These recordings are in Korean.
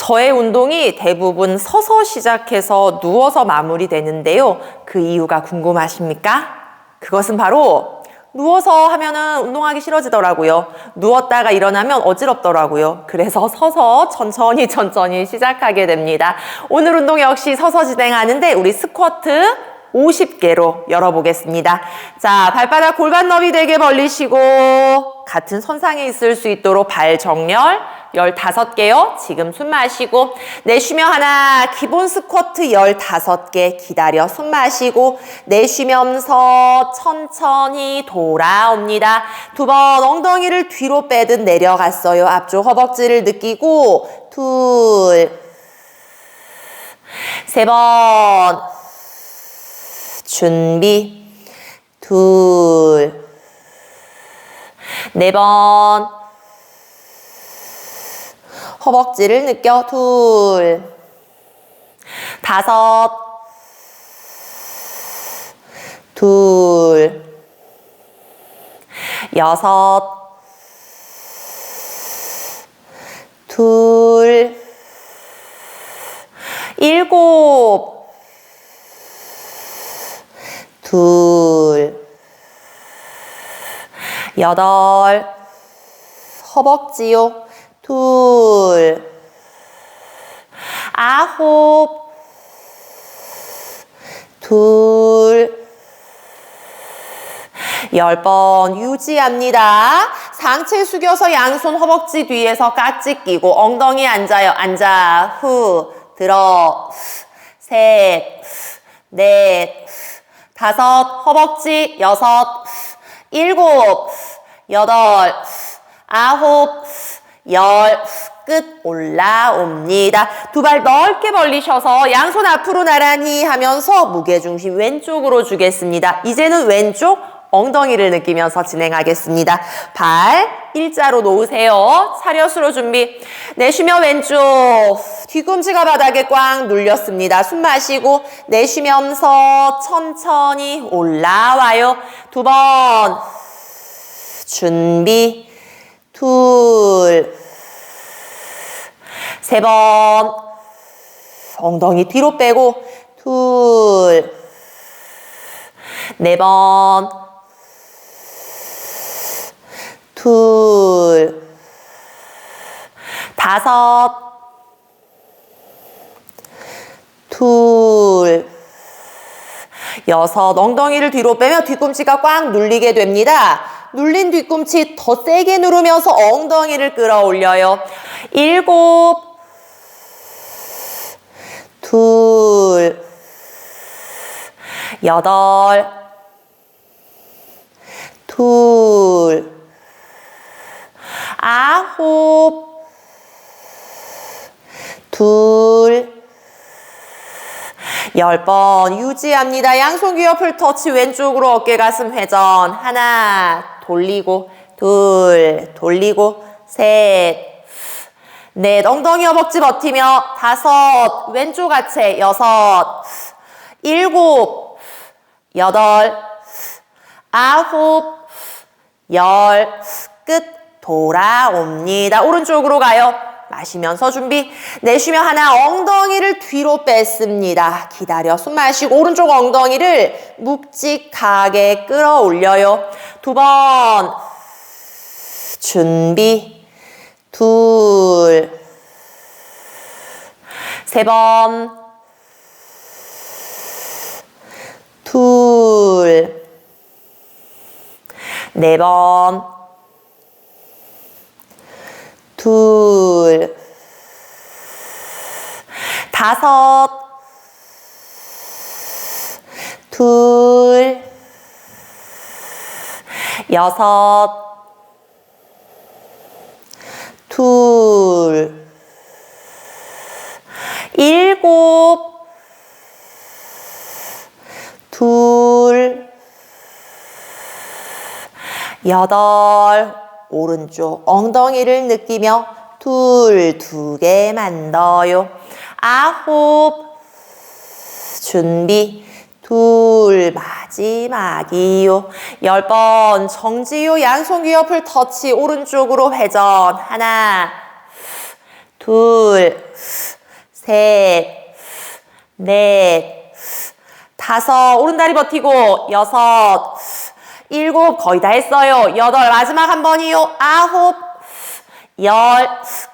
저의 운동이 대부분 서서 시작해서 누워서 마무리되는데요. 그 이유가 궁금하십니까? 그것은 바로 누워서 하면은 운동하기 싫어지더라고요. 누웠다가 일어나면 어지럽더라고요. 그래서 서서 천천히 천천히 시작하게 됩니다. 오늘 운동 역시 서서 진행하는데 우리 스쿼트 50개로 열어보겠습니다. 자, 발바닥 골반 너비 되게 벌리시고 같은 선상에 있을 수 있도록 발 정렬 15개요. 지금 숨 마시고 내쉬며 하나 기본 스쿼트 15개 기다려 숨 마시고 내쉬면서 천천히 돌아옵니다. 두 번 엉덩이를 뒤로 빼듯 내려갔어요. 앞쪽 허벅지를 느끼고 둘 세 번 준비 둘 네 번 허벅지를 느껴. 둘. 다섯. 둘. 여섯. 둘. 일곱. 둘. 여덟. 허벅지요 둘 아홉 둘 열 번 유지합니다. 상체 숙여서 양손 허벅지 뒤에서 까치 끼고 엉덩이 앉아요. 앉아. 후. 들어. 셋. 넷. 다섯. 허벅지. 여섯. 일곱. 여덟. 아홉. 열. 끝 올라옵니다. 두 발 넓게 벌리셔서 양손 앞으로 나란히 하면서 무게중심 왼쪽으로 주겠습니다. 이제는 왼쪽 엉덩이를 느끼면서 진행하겠습니다. 발 일자로 놓으세요. 차렷으로 준비. 내쉬며 왼쪽 뒤꿈치가 바닥에 꽉 눌렸습니다. 숨 마시고 내쉬면서 천천히 올라와요. 두 번 준비 둘 세 번. 엉덩이 뒤로 빼고 둘 네 번. 둘 다섯. 둘 여섯. 엉덩이를 뒤로 빼며 뒤꿈치가 꽉 눌리게 됩니다. 눌린 뒤꿈치 더 세게 누르면서 엉덩이를 끌어올려요. 일곱 둘 여덟 둘 아홉 둘 열 번 유지합니다. 양손 귀 옆을 터치 왼쪽으로 어깨 가슴 회전 하나 돌리고 둘 돌리고 셋 넷 엉덩이 허벅지 버티며 다섯 왼쪽 하체 여섯 일곱 여덟 아홉 열 끝 돌아옵니다. 오른쪽으로 가요. 마시면서 준비. 내쉬며 하나 엉덩이를 뒤로 뺐습니다. 기다려 숨 마시고 오른쪽 엉덩이를 묵직하게 끌어올려요. 두 번. 준비. 둘. 세 번. 둘. 네 번. 둘, 다섯, 둘, 여섯, 둘, 일곱, 둘, 여덟, 오른쪽 엉덩이를 느끼며 둘, 두 개 만 더요. 아홉, 준비, 둘, 마지막이요. 열 번, 정지요. 양손 귀 옆을 터치, 오른쪽으로 회전. 하나, 둘, 셋, 넷, 다섯, 오른다리 버티고, 여섯, 일곱, 거의 다 했어요. 여덟, 마지막 한 번이요. 아홉, 열,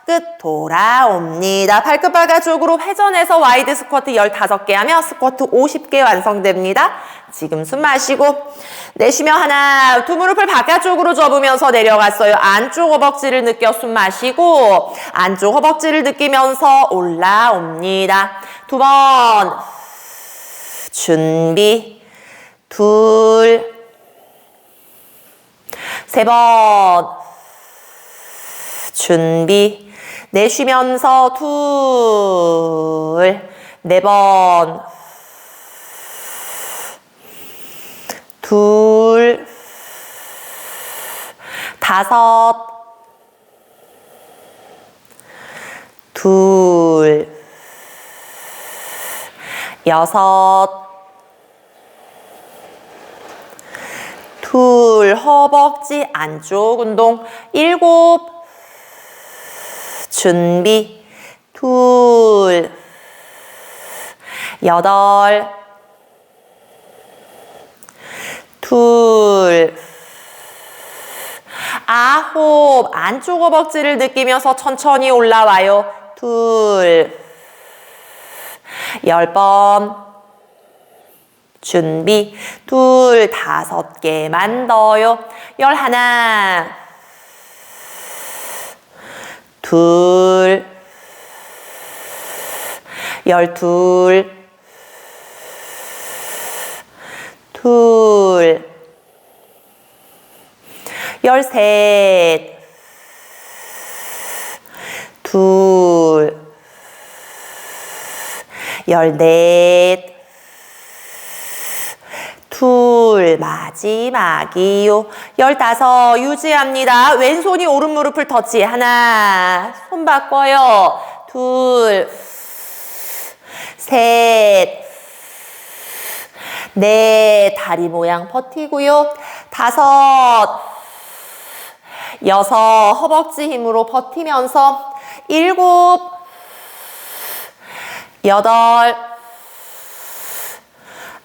끝 돌아옵니다. 발끝 바깥쪽으로 회전해서 와이드 스쿼트 15개 하면 스쿼트 50개 완성됩니다. 지금 숨 마시고 내쉬며 하나, 두 무릎을 바깥쪽으로 접으면서 내려갔어요. 안쪽 허벅지를 느껴 숨 마시고 안쪽 허벅지를 느끼면서 올라옵니다. 두 번 준비 둘 세 번. 준비. 내쉬면서 둘. 네 번. 둘. 다섯. 둘. 여섯 둘 허벅지 안쪽 운동 일곱 준비 둘 여덟 둘 아홉. 안쪽 허벅지를 느끼면서 천천히 올라와요. 둘 열 번 준비. 둘 다섯 개만 더요. 열 하나. 둘. 열 둘. 둘. 열 셋. 둘. 열 넷 둘 마지막이요. 열다섯 유지합니다. 왼손이 오른 무릎을 터치. 하나 손 바꿔요. 둘셋 넷 다리 모양 버티고요. 다섯 여섯 허벅지 힘으로 버티면서 일곱 여덟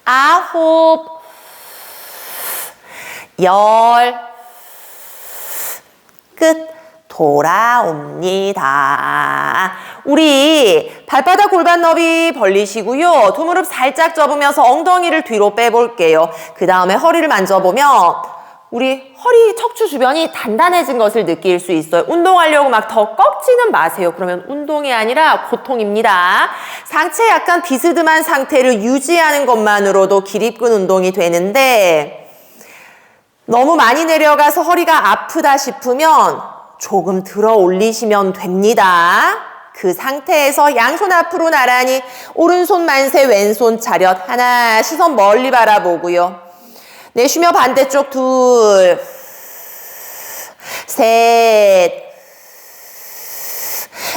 아홉 열, 끝, 돌아옵니다. 우리 발바닥 골반 너비 벌리시고요. 두 무릎 살짝 접으면서 엉덩이를 뒤로 빼볼게요. 그 다음에 허리를 만져보면 우리 허리 척추 주변이 단단해진 것을 느낄 수 있어요. 운동하려고 막 더 꺾지는 마세요. 그러면 운동이 아니라 고통입니다. 상체 약간 비스듬한 상태를 유지하는 것만으로도 기립근 운동이 되는데 너무 많이 내려가서 허리가 아프다 싶으면 조금 들어 올리시면 됩니다. 그 상태에서 양손 앞으로 나란히 오른손 만세 왼손 차렷 하나 시선 멀리 바라보고요. 내쉬며 반대쪽 둘, 셋,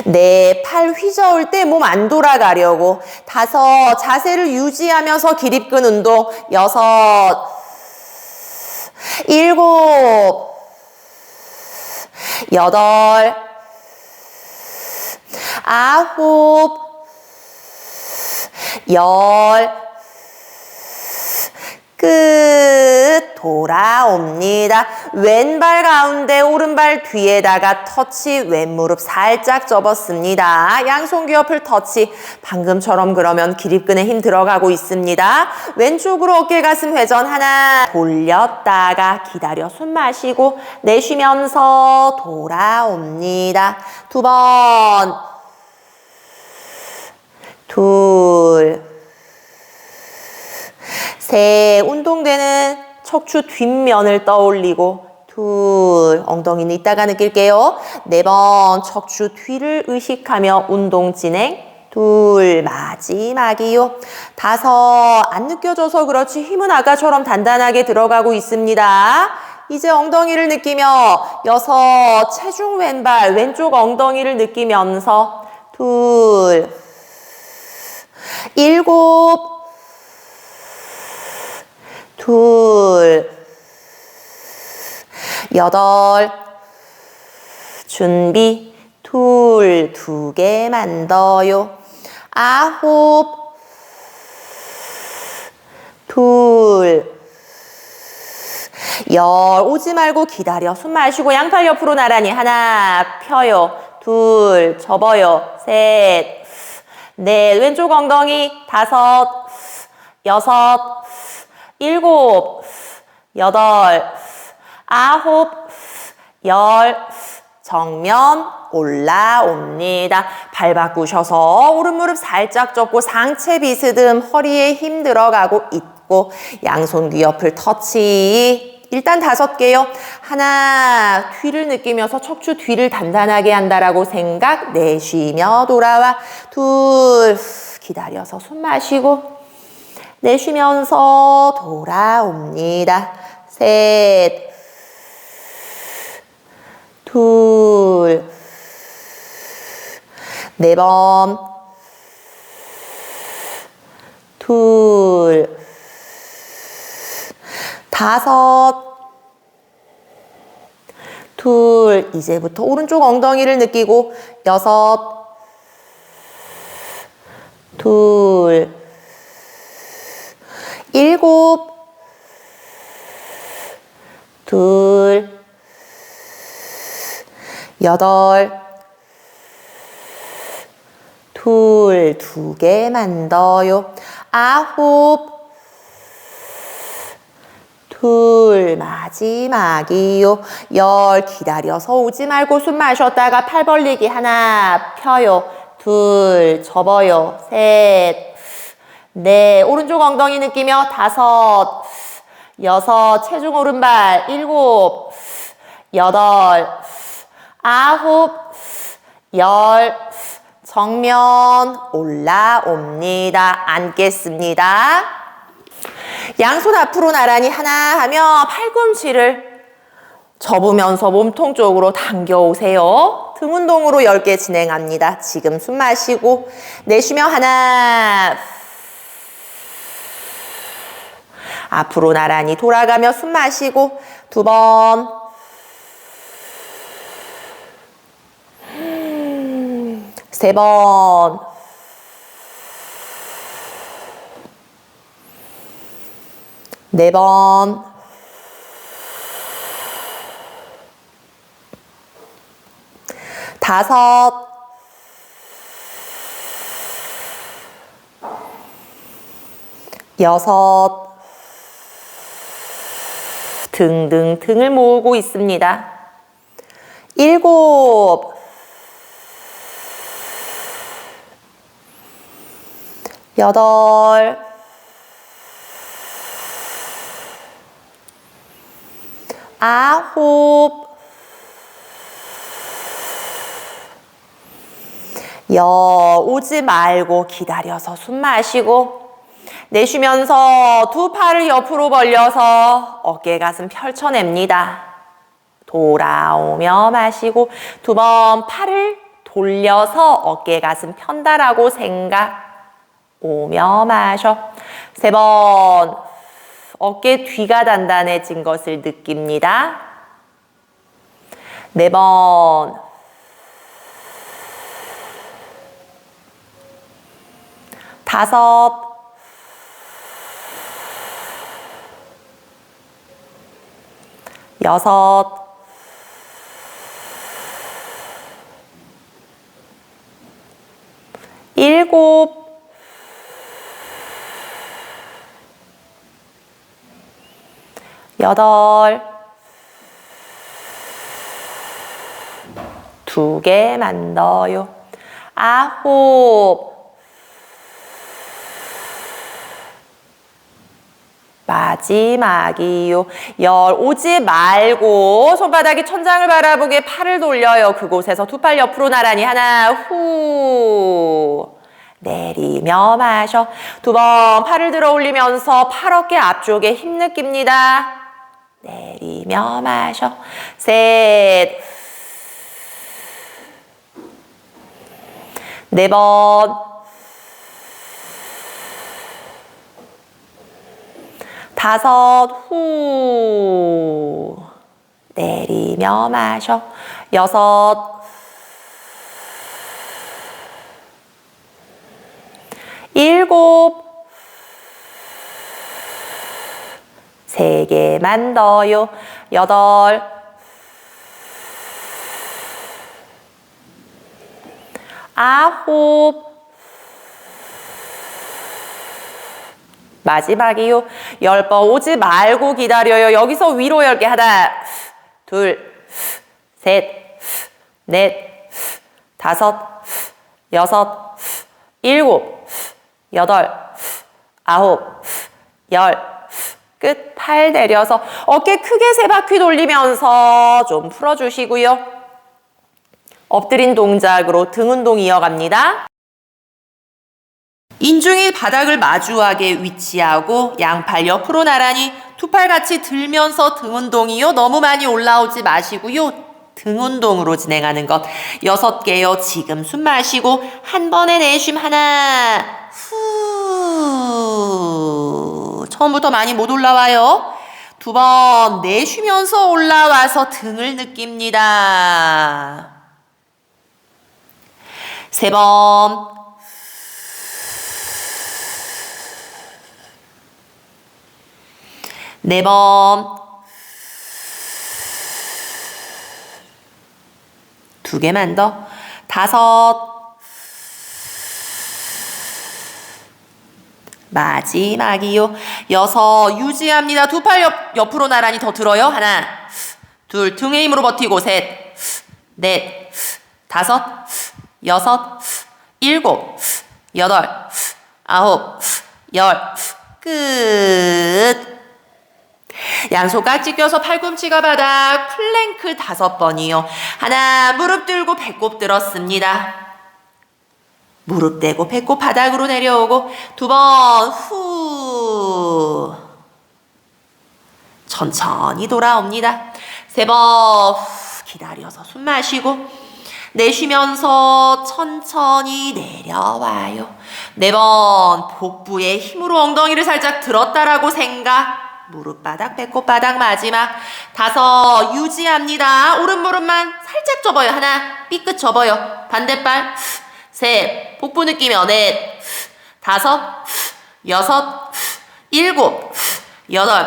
네, 팔 휘저을 때 몸 안 돌아가려고 다섯, 자세를 유지하면서 기립근 운동 여섯, 일곱, 여덟, 아홉, 열, 끝 돌아옵니다. 왼발 가운데 오른발 뒤에다가 터치 왼무릎 살짝 접었습니다. 양손 귀옆을 터치 방금처럼 그러면 기립근에 힘 들어가고 있습니다. 왼쪽으로 어깨 가슴 회전 하나 돌렸다가 기다려 숨 마시고 내쉬면서 돌아옵니다. 두 번 둘 셋, 운동되는 척추 뒷면을 떠올리고 둘, 엉덩이는 이따가 느낄게요. 네 번, 척추 뒤를 의식하며 운동 진행. 둘, 마지막이요. 다섯, 안 느껴져서 그렇지 힘은 아까처럼 단단하게 들어가고 있습니다. 이제 엉덩이를 느끼며 여섯, 체중 왼발, 왼쪽 엉덩이를 느끼면서 둘, 일곱, 둘, 여덟, 준비, 둘, 두 개만 더요. 아홉, 둘, 열. 오지 말고 기다려. 숨 마시고 양팔 옆으로 나란히 하나 펴요. 둘 접어요. 셋 넷. 왼쪽 엉덩이 다섯 여섯 일곱 여덟 아홉 열 정면 올라옵니다. 발 바꾸셔서 오른 무릎 살짝 접고 상체 비스듬 허리에 힘 들어가고 있고 양손 귀 옆을 터치 일단 다섯 개요. 하나 뒤를 느끼면서 척추 뒤를 단단하게 한다라고 생각 내쉬며 돌아와 둘 기다려서 숨 마시고 내쉬면서 돌아옵니다. 셋 둘, 네 번, 둘, 다섯, 둘, 이제부터 오른쪽 엉덩이를 느끼고 여섯, 둘, 일곱, 둘, 여덟, 둘, 두 개만 더요. 아홉, 둘, 마지막이요. 열, 기다려서 오지 말고 숨 마셨다가 팔 벌리기 하나 펴요. 둘, 접어요. 셋, 넷, 오른쪽 엉덩이 느끼며 다섯, 여섯, 체중 오른발, 일곱, 여덟, 아홉, 열, 정면 올라옵니다. 앉겠습니다. 양손 앞으로 나란히 하나 하며 팔꿈치를 접으면서 몸통 쪽으로 당겨오세요. 등 운동으로 10개 진행합니다. 지금 숨 마시고 내쉬며 하나 앞으로 나란히 돌아가며 숨 마시고 두 번 세 번. 네 번. 다섯. 여섯. 등등 등을 모으고 있습니다. 일곱. 여덟, 아홉, 여, 오지 말고 기다려서 숨 마시고, 내쉬면서 두 팔을 옆으로 벌려서 어깨 가슴 펼쳐냅니다. 돌아오며 마시고, 두 번 팔을 돌려서 어깨 가슴 편다라고 생각. 오며 마셔. 세 번. 어깨 뒤가 단단해진 것을 느낍니다. 네 번. 다섯. 여섯. 일곱. 여덟, 두 개만 넣어요. 아홉, 마지막이요. 열 오지 말고 손바닥이 천장을 바라보게 팔을 돌려요. 그곳에서 두 팔 옆으로 나란히 하나 후 내리며 마셔. 두 번 팔을 들어 올리면서 팔 어깨 앞쪽에 힘 느낍니다. 내리며 마셔. 셋. 네 번. 다섯. 후. 내리며 마셔. 여섯. 일곱. 세 개만 더요. 여덟. 아홉. 마지막이요. 열 번 오지 말고 기다려요. 여기서 위로 열게 하나, 둘, 셋, 넷, 다섯, 여섯, 일곱, 여덟, 아홉, 열. 끝. 팔 내려서 어깨 크게 세 바퀴 돌리면서 좀 풀어주시고요. 엎드린 동작으로 등 운동 이어갑니다. 인중이 바닥을 마주하게 위치하고 양팔 옆으로 나란히 두 팔 같이 들면서 등 운동이요. 너무 많이 올라오지 마시고요. 등 운동으로 진행하는 것 여섯 개요. 지금 숨 마시고 한 번에 내쉼 하나 후 처음부터 많이 못 올라와요. 두 번 내쉬면서 올라와서 등을 느낍니다. 세 번. 네 번. 두 개만 더. 다섯. 마지막이요. 여섯. 유지합니다. 두팔 옆, 옆으로 나란히 더 들어요. 하나. 둘. 등의 힘으로 버티고. 셋. 넷. 다섯. 여섯. 일곱. 여덟. 아홉. 열. 끝. 양손 깍지 껴서 팔꿈치가 바닥 플랭크 다섯 번이요. 하나 무릎 들고 배꼽 들었습니다. 무릎 대고 배꼽 바닥으로 내려오고 두 번 후. 천천히 돌아옵니다. 세 번 기다려서 숨 마시고 내쉬면서 천천히 내려와요. 네 번 복부에 힘으로 엉덩이를 살짝 들었다라고 생각. 무릎 바닥, 배꼽 바닥 마지막 다섯 유지합니다. 오른 무릎만 살짝 접어요. 하나 삐끗 접어요. 반대발 셋 복부 느끼며 넷 다섯 여섯 일곱 여덟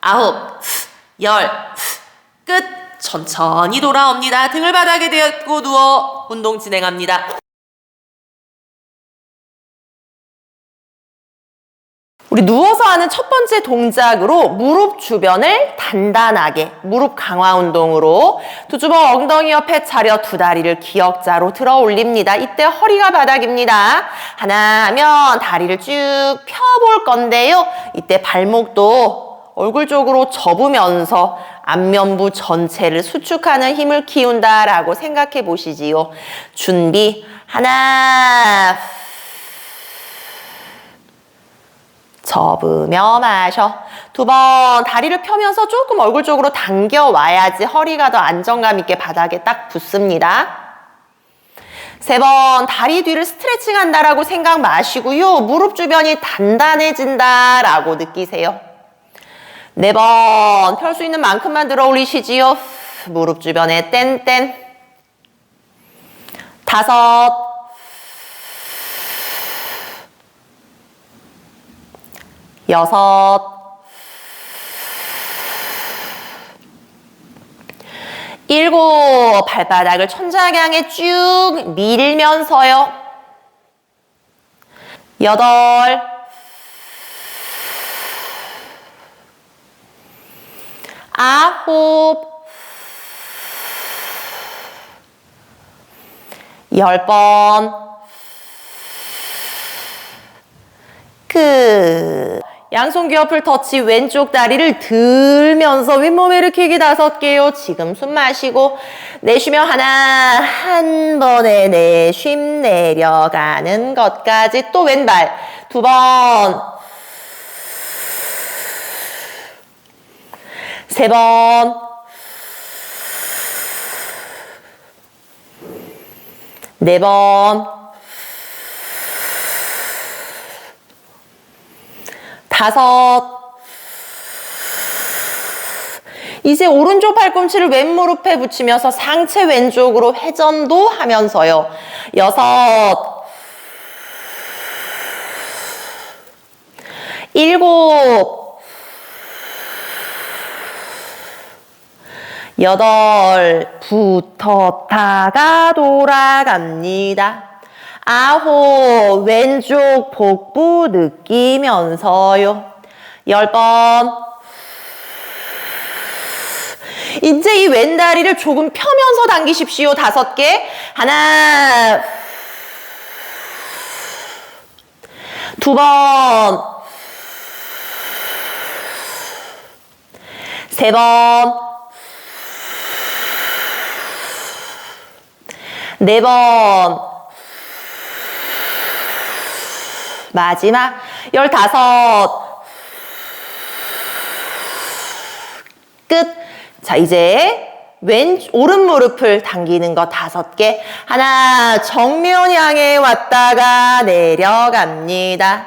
아홉 열 끝 천천히 돌아옵니다. 등을 바닥에 대고 누워 운동 진행합니다. 우리 누워서 하는 첫 번째 동작으로 무릎 주변을 단단하게 무릎 강화 운동으로 두 주먹 엉덩이 옆에 차려 두 다리를 기역자로 들어 올립니다. 이때 허리가 바닥입니다. 하나 하면 다리를 쭉 펴볼 건데요. 이때 발목도 얼굴 쪽으로 접으면서 안면부 전체를 수축하는 힘을 키운다라고 생각해 보시지요. 준비 하나 접으며 마셔. 두 번 다리를 펴면서 조금 얼굴 쪽으로 당겨 와야지 허리가 더 안정감 있게 바닥에 딱 붙습니다. 세 번 다리 뒤를 스트레칭 한다라고 생각 마시고요. 무릎 주변이 단단해진다라고 느끼세요. 네 번 펼 수 있는 만큼만 들어 올리시지요. 무릎 주변에 땐땐. 다섯 여섯, 일곱, 발바닥을 천장에 향해 쭉 밀면서요. 여덟, 아홉, 열 번, 끝. 양손 귀 옆을 터치 왼쪽 다리를 들면서 윗몸 일으키기 다섯 개요. 지금 숨 마시고 내쉬며 하나 한 번에 내쉼 내려가는 것까지 또 왼발 두 번. 세 번. 네 번. 다섯. 이제 오른쪽 팔꿈치를 왼무릎에 붙이면서 상체 왼쪽으로 회전도 하면서요. 여섯. 일곱, 여덟, 붙었다가 돌아갑니다. 아홉, 왼쪽 복부 느끼면서요. 열 번. 이제 이 왼다리를 조금 펴면서 당기십시오. 다섯 개. 하나, 두 번, 세 번, 네 번, 마지막 열다섯, 끝. 자, 이제 왼, 오른 무릎을 당기는 거 다섯 개. 하나, 정면 향해 왔다가 내려갑니다.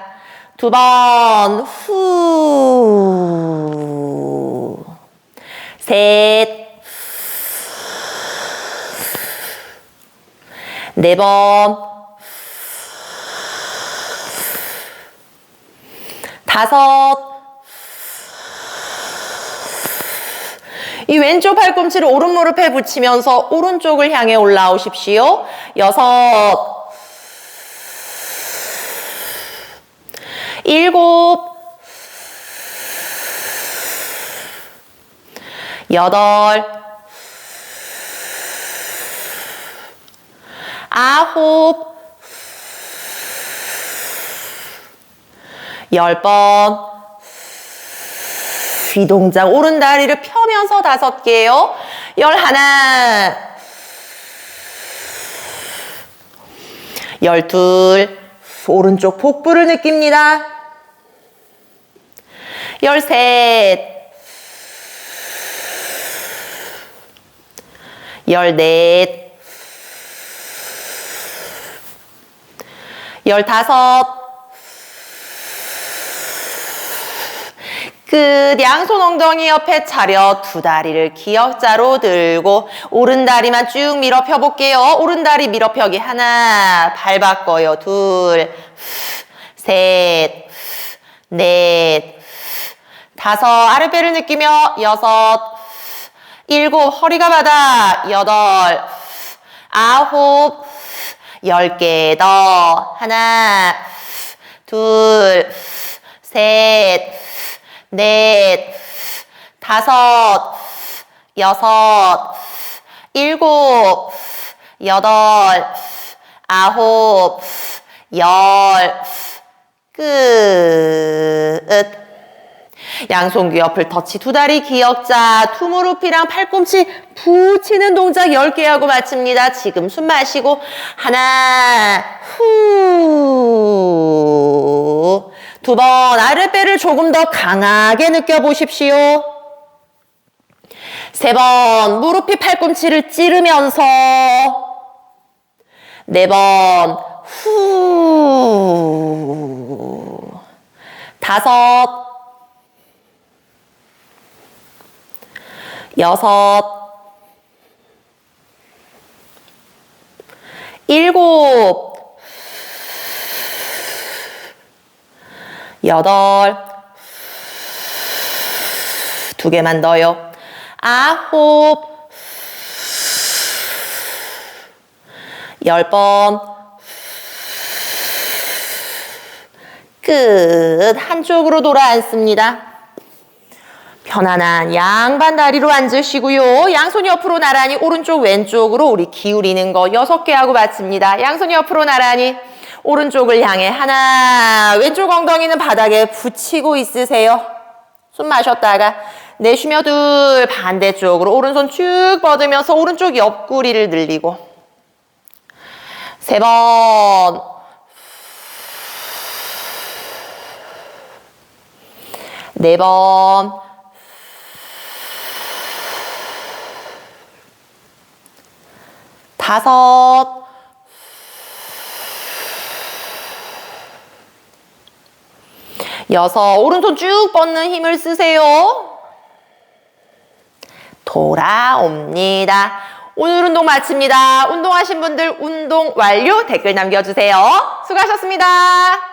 두 번, 후. 셋. 네 번. 다섯. 이 왼쪽 팔꿈치를 오른 무릎에 붙이면서 오른쪽을 향해 올라오십시오. 여섯, 일곱, 여덟, 아홉, 열 번, 귀동작 오른 다리를 펴면서 다섯 개요. 열 하나, 열둘, 오른쪽 복부를 느낍니다. 열셋, 열넷, 열다섯, 끝 양손 엉덩이 옆에 차려 두 다리를 기역자로 들고 오른 다리만 쭉 밀어 펴볼게요. 오른 다리 밀어 펴기 하나 발 바꿔요. 둘, 셋, 넷, 다섯 아랫배를 느끼며 여섯, 일곱 허리가 바다 여덟, 아홉, 열 개 더 하나, 둘, 셋. 넷, 다섯, 여섯, 일곱, 여덟, 아홉, 열, 끝. 양손 귀 옆을 터치 두 다리 기역자 두 무릎이랑 팔꿈치 붙이는 동작 10개 하고 마칩니다. 지금 숨 마시고 하나 후 두 번 아랫배를 조금 더 강하게 느껴보십시오. 세 번 무릎이 팔꿈치를 찌르면서 네 번 후. 다섯. 여섯, 일곱, 여덟, 두 개만 더요. 아홉, 열 번, 끝. 한쪽으로 돌아 앉습니다. 편안한 양반 다리로 앉으시고요. 양손 옆으로 나란히 오른쪽 왼쪽으로 우리 기울이는 거 여섯 개 하고 마칩니다. 양손 옆으로 나란히 오른쪽을 향해 하나 왼쪽 엉덩이는 바닥에 붙이고 있으세요. 숨 마셨다가 내쉬며 둘 반대쪽으로 오른손 쭉 뻗으면서 오른쪽 옆구리를 늘리고 세 번. 네 번, 다섯, 여섯, 오른손 쭉 뻗는 힘을 쓰세요. 돌아옵니다. 오늘 운동 마칩니다. 운동하신 분들 운동 완료 댓글 남겨주세요. 수고하셨습니다.